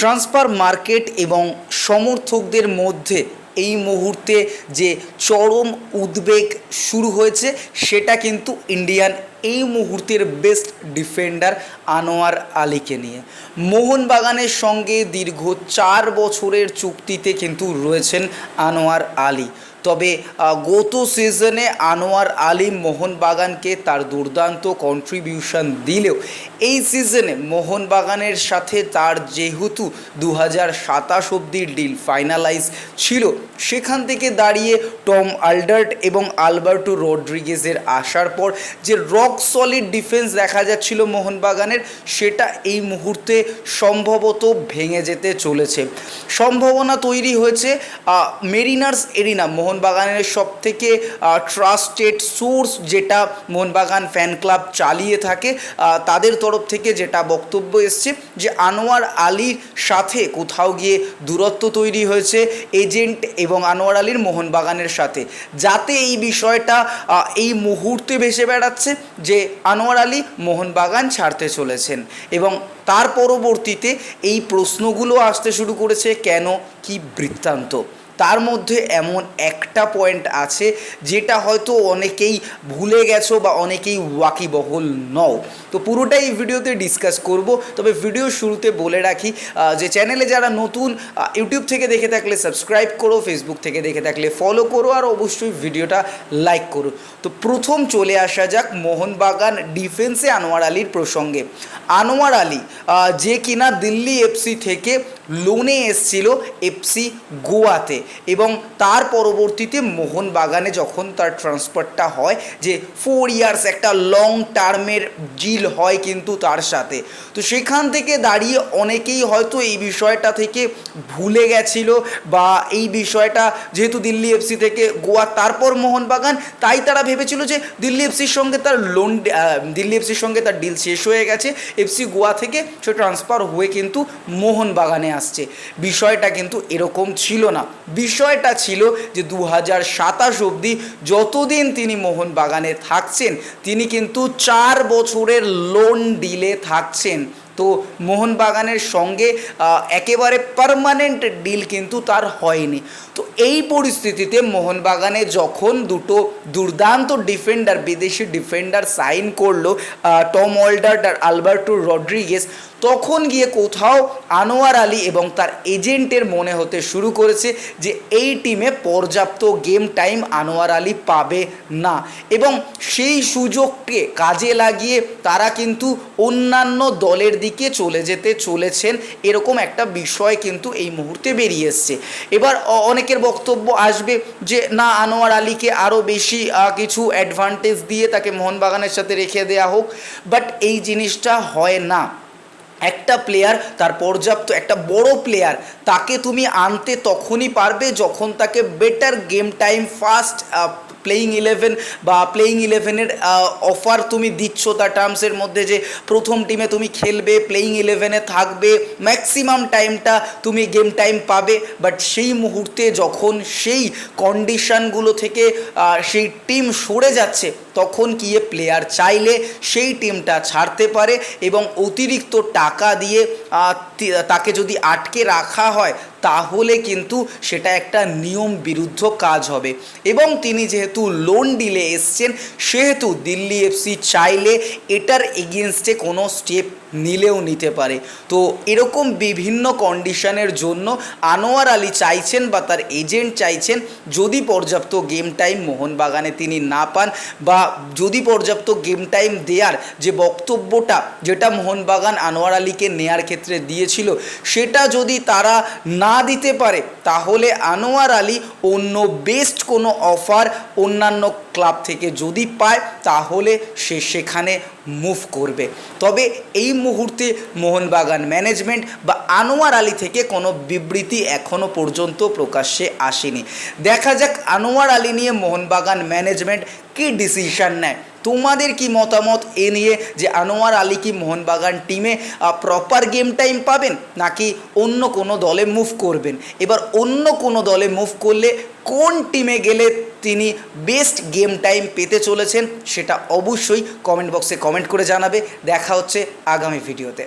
Transfer market এবং সমর্থকদের মধ্যে এই মুহূর্তে যে চরম উদ্বেগ শুরু হয়েছে, সেটা কিন্তু ইন্ডিয়ান এই মুহূর্তের বেস্ট ডিফেন্ডার আনোয়ার আলীকে নিয়ে। মোহনবাগানের সঙ্গে দীর্ঘ চার বছরের চুক্তিতে কিন্তু রয়েছেন আনোয়ার আলী। তবে গত সিজনে আনোয়ার আলী মোহনবাগানকে তার দুর্দান্ত কন্ট্রিবিউশন দিলেও, এই সিজনে মোহনবাগানের সাথে তার যেহেতু দু হাজার সাতাশ অব্দির ডিল ফাইনালাইজ ছিল, সেখান থেকে দাঁড়িয়ে টম আলডার্ট এবং আলবার্টো রড্রিগেজের আসার পর যে রক সলিড ডিফেন্স দেখা যাচ্ছিল মোহনবাগানের, সেটা এই মুহূর্তে সম্ভবত ভেঙে যেতে চলেছে। সম্ভাবনা তৈরি হয়েছে মেরিনার্স এরিনা মোহনবাগানের সব থেকে ট্রাস্টেড সোর্স যেটা মোহনবাগান ফ্যান ক্লাব চালিয়ে থাকে তাদের তরফ থেকে যেটা বক্তব্য এসছে যে আনোয়ার আলীর সাথে কোথাও গিয়ে দূরত্ব তৈরি হয়েছে এজেন্ট এবং আনোয়ার আলীর মোহনবাগানের সাথে। যাতে এই বিষয়টা এই মুহূর্তে ভেসে বেড়াচ্ছে যে আনোয়ার আলী মোহনবাগান ছাড়তে চলেছেন এবং তার পরবর্তীতে এই প্রশ্নগুলো আসতে শুরু করেছে কেন? কি বৃত্তান্ত? তার মধ্যে এমন একটা পয়েন্ট আছে যেটা হয়তো অনেকেই ভুলে গেছো বা অনেকেই ওয়াকিবহল নও। তো পুরোটাই এই ভিডিওতে ডিসকাস করব। তবে ভিডিও শুরুতে বলে রাখি যে চ্যানেলে যারা নতুন ইউটিউব থেকে দেখে থাকলে সাবস্ক্রাইব করো ফেসবুক থেকে দেখে থাকলে ফলো করো আর অবশ্যই ভিডিওটা লাইক করো। তো প্রথম চলে আসা যাক মোহনবাগান ডিফেন্সে আনোয়ার আলীর প্রসঙ্গে। আনোয়ার আলী যে কিনা দিল্লি এফসি থেকে লোনে এসছিল এফসি গোয়াতে এবং তার পরবর্তীতে মোহনবাগানে যখন তার ট্রান্সফারটা হয় যে ফোর ইয়ার্স একটা লং টার্মের ডিল হয় কিন্তু তার সাথে। তো সেখান থেকে দাঁড়িয়ে অনেকেই হয়তো এই বিষয়টা থেকে ভুলে গেছিল বা এই বিষয়টা যেহেতু দিল্লি এফসি থেকে গোয়া, তারপর মোহনবাগান, তাই তারা ভেবেছিল যে দিল্লি এফসির সঙ্গে তার লোন দিল্লি এফসির সঙ্গে তার ডিল শেষ হয়ে গেছে। এফসি গোয়া থেকে সে ট্রান্সফার হয়ে কিন্তু মোহনবাগানে আসছে। বিষয়টা কিন্তু এরকম ছিল না। বিষয়টা ছিল যে দু হাজার সাতাশ অবধি যতদিন তিনি মোহনবাগানে থাকছেন, তিনি কিন্তু চার বছরের লোন ডিলে থাকছেন। তো মোহনবাগানের সঙ্গে একেবারে পারমানেন্ট ডিল কিন্তু তার হয়নি। তো এই পরিস্থিতিতে মোহনবাগানে যখন দুটো দুর্দান্ত ডিফেন্ডার বিদেশি ডিফেন্ডার সাইন করল টম ওয়াল্ডার্ট আর আলবার্টো রড্রিগেস তখন গিয়ে কোথাও আনোয়ার আলী এবং তার এজেন্টের মনে হতে শুরু করেছে যে এই টিমে পর্যাপ্ত গেম টাইম আনোয়ার আলী পাবে না। এবং সেই সুযোগকে কাজে লাগিয়ে তারা কিন্তু অন্যান্য দলের দিকে চলে যেতে চলেছেন এরকম একটা বিষয় কিন্তু এই মুহূর্তে বেরিয়ে এসছে। এবার অনেকের বক্তব্য আসবে যে না, আনোয়ার আলীকে আরও বেশি কিছু অ্যাডভান্টেজ দিয়ে তাকে মোহনবাগানের সাথে রেখে দেওয়া হোক। বাট এই জিনিসটা হয় না। একটা প্লেয়ার তার পর্যাপ্ত একটা বড় প্লেয়ার তাকে তুমি আনতে তখনই পারবে যখন তাকে better game time fast playing eleven বা প্লেয়িং ইলেভেনের অফার তুমি দিচ্ছ তার টার্মসের মধ্যে যে প্রথম টিমে তুমি খেলবে প্লেয়িং ইলেভেনে থাকবে ম্যাক্সিমাম টাইমটা তুমি গেম টাইম পাবে। বাট সেই মুহূর্তে যখন সেই কন্ডিশনগুলো থেকে সেই টিম সরে যাচ্ছে, তখন গিয়ে প্লেয়ার চাইলে সেই টিমটা ছাড়তে পারে এবং অতিরিক্ত টাকা দিয়ে তাকে যদি আটকে রাখা হয় তাহলে কিন্তু সেটা একটা নিয়ম বিরুদ্ধ কাজ হবে। এবং তিনি যেহেতু লোন ডিলে এসছেন, সেহেতু দিল্লি এফসি চাইলে এটার এগেনস্টে কোনো স্টেপ নিলেও নিতে পারে। তো এরকম বিভিন্ন কন্ডিশনের জন্য আনোয়ার আলী চাইছেন বা তার এজেন্ট চাইছেন, যদি পর্যাপ্ত গেম টাইম মোহনবাগানে তিনি না পান বা যদি পর্যাপ্ত গেম টাইম দেওয়ার যে বক্তব্যটা যেটা মোহনবাগান আনোয়ার আলীকে নেয়ার ক্ষেত্রে দিয়েছিল, সেটা যদি তারা না দিতে পারে, তাহলে আনোয়ার আলী অন্য বেস্ট কোনো অফার অন্যান্য ক্লাব থেকে যদি পায়, তাহলে সে সেখানে মুভ করবে। তবে এই মুহূর্তে মোহনবাগান ম্যানেজমেন্ট বা আনোয়ার আলী থেকে কোনো বিবৃতি এখনও পর্যন্ত প্রকাশ্যে আসেনি। দেখা যাক আনোয়ার আলী নিয়ে মোহনবাগান ম্যানেজমেন্ট কী ডিসিশন নেয়। তোমাদের কি মতামত এ নিয়ে যে আনোয়ার আলী কি মোহনবাগান টিমে প্রপার গেম টাইম পাবেন, নাকি অন্য কোনো দলে মুভ করবেন? এবার অন্য কোনো দলে মুভ করলে কোন টিমে গেলে তিনি বেস্ট গেম টাইম পেতে চলেছেন, সেটা অবশ্যই কমেন্ট বক্সে কমেন্ট করে জানাবে। দেখা হচ্ছে আগামী ভিডিওতে